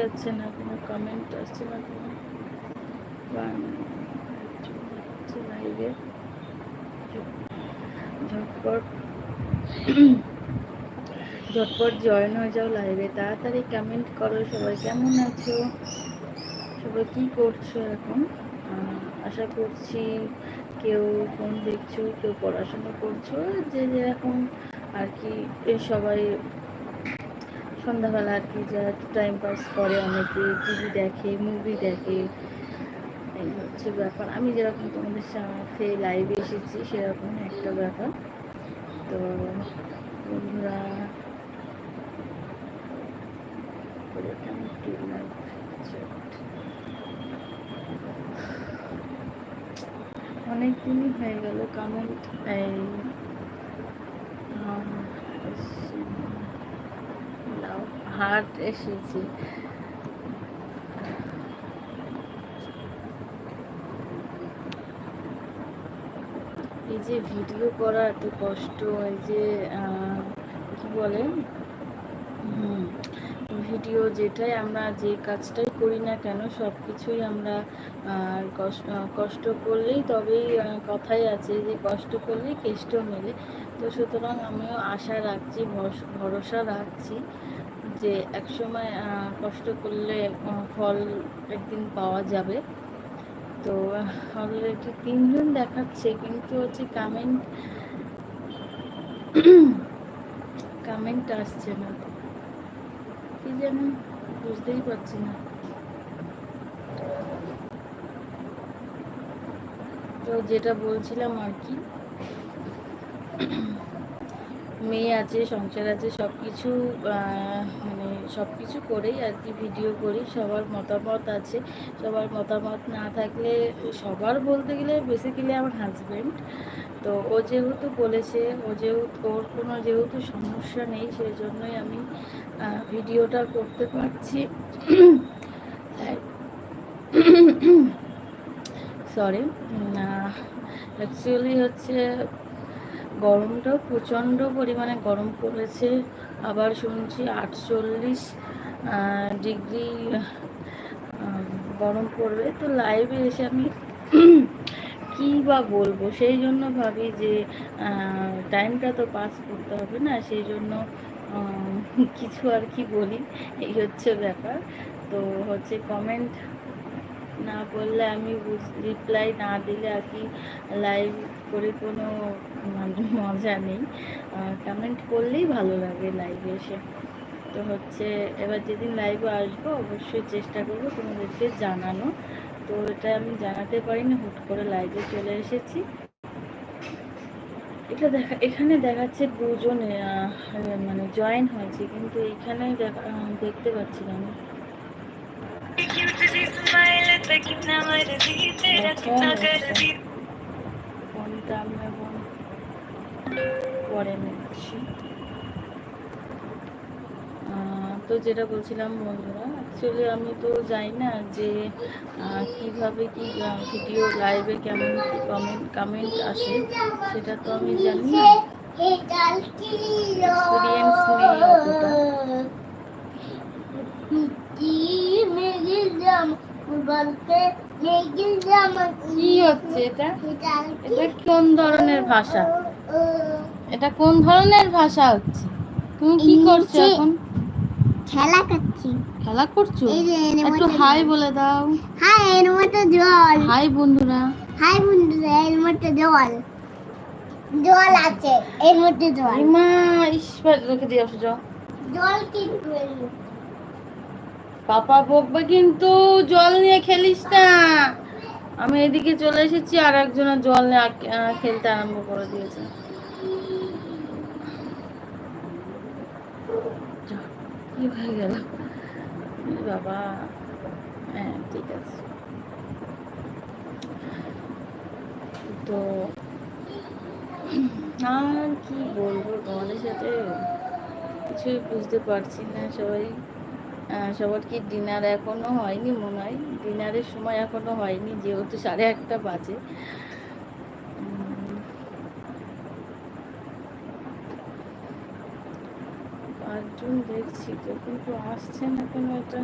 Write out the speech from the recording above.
যাচ্ছে না, কোনো কমেন্ট আসছে না, কোনো লাইভে ঝটপট ঝটপট জয়েন হয়ে যাও লাইভে তাড়াতাড়ি কমেন্ট করো, সবাই কেমন আছো? সবাই কি করছ এখন? আশা করছি কেউ ফোন দেখছ, কেউ পড়াশোনা করছ, যে যেরকম আর কি সবাই সন্ধ্যাবেলা আর কি যা টাইম পাস করে অনেকে টিভি দেখে মুভি দেখে। এই হচ্ছে ব্যাপার। আমি যেরকম তোমাদের সাথে লাইভে এসেছি সেরকম একটা ব্যাপার। তো বন্ধুরা অনেক দিনই হয়ে গেল কমেন্ট এই হার্ট এসেছে। এই যে ভিডিও করা এত কষ্ট, এই যে কি বলে? ভিডিও যেটাই আমরা যে কাজটাই করি না কেন সব কিছুই আমরা কষ্ট কষ্ট করলেই তবেই কথাই আছে যে কষ্ট করলেই কেষ্ট মেলে। তো সুতরাং আমিও আশা রাখছি ভরসা রাখছি। যে একসময় কষ্ট করলে ফল একদিন পাওয়া যাবে। তো অলরেডি তিনজন দেখাচ্ছে, কিন্তু হচ্ছে কামেন্ট কামেন্ট আসছে না। কি যেন বুঝতেই পারছি না। তো যেটা বলছিলাম আর কি মেয়ে আছে, সংসার আছে সব কিছু মানে সব কিছু করেই আর কি ভিডিও করি, সবার মতামত আছে। সবার মতামত না থাকলে, সবার বলতে গেলে বেসিক্যালি আমার হাজব্যান্ড তো ও যেহেতু বলেছে, ও যেহেতু, ওর কোনো যেহেতু সমস্যা নেই সেই জন্যই আমি ভিডিওটা করতে পারছি। সরি অ্যাকচুয়ালি হচ্ছে গরমটাও প্রচণ্ড পরিমাণে গরম পড়েছে। আবার শুনছি আটচল্লিশ ডিগ্রি গরম পড়বে। তো লাইভে এসে আমি কী বা বলব? সেই জন্য ভাবি যে টাইমটা তো পাস করতে হবে না, সেই জন্য কিছু আর কি বলি। এই হচ্ছে ব্যাপার। তো হচ্ছে কমেন্ট না করলে আমি রিপ্লাই না দিলে আর কি লাইভ করে কোনো মানে মজা নেই। কমেন্ট করলেই ভালো লাগে লাইভে এসে। তো হচ্ছে এবার যেদিন লাইভে আসব অবশ্যই চেষ্টা করব তোমাদেরকে জানানো। তো এটা আমি জানাতে পারিনি, হুট করে লাইভে চলে এসেছি। এটা দেখা, এখানে দেখাচ্ছে দুজনে মানে জয়েন হয়েছে, কিন্তু এখানে দেখা, দেখতে পাচ্ছি না আমি ফোনটা আমি এখন পরে নিচ্ছি তো যেটা বলছিলাম বন্ধুরা অ্যাকচুয়ালি আমি তো জানি না যে কীভাবে কি ভিডিও লাইভে কেমন কি কমেন্ট কমেন্ট আসে সেটা তো আমি জানি না এক্সপিরিয়েন্স নেই অতটা কি হচ্ছে এটা? এটা কোন ধরনের ভাষা? এটা কোন ধরনের ভাষা হচ্ছে? তুমি কি করছ এখন? খেলা করছি। খেলা করছ? একটু হাই বলে দাও। হাই এর মধ্যে জল। হাই বন্ধুরা। হাই বন্ধুরা এর মধ্যে জল। জল আছে এর মধ্যে জল। মা ঈশ্বর রেখে দিয়ে আসো জল কিন্তু। পাপা বকবে কিন্তু জল খেলিস না। আমি এদিকে চলে এসেছি আর একজনের জল খেলতে আরম্ভ করে দিয়েছে। বাবা। হ্যাঁ ঠিক আছে। তো, আর কি বলব তোমাদের সাথে? কিছুই বুঝতে পারছি না সবাই। সবার কি ডিনার এখনও হয়নি মনে হয়। ডিনারের সময় এখনও হয়নি, যেহেতু সাড়ে একটা বাজে। পাঁচজন দেখছি তো, কিন্তু আসছে না কেন এটা?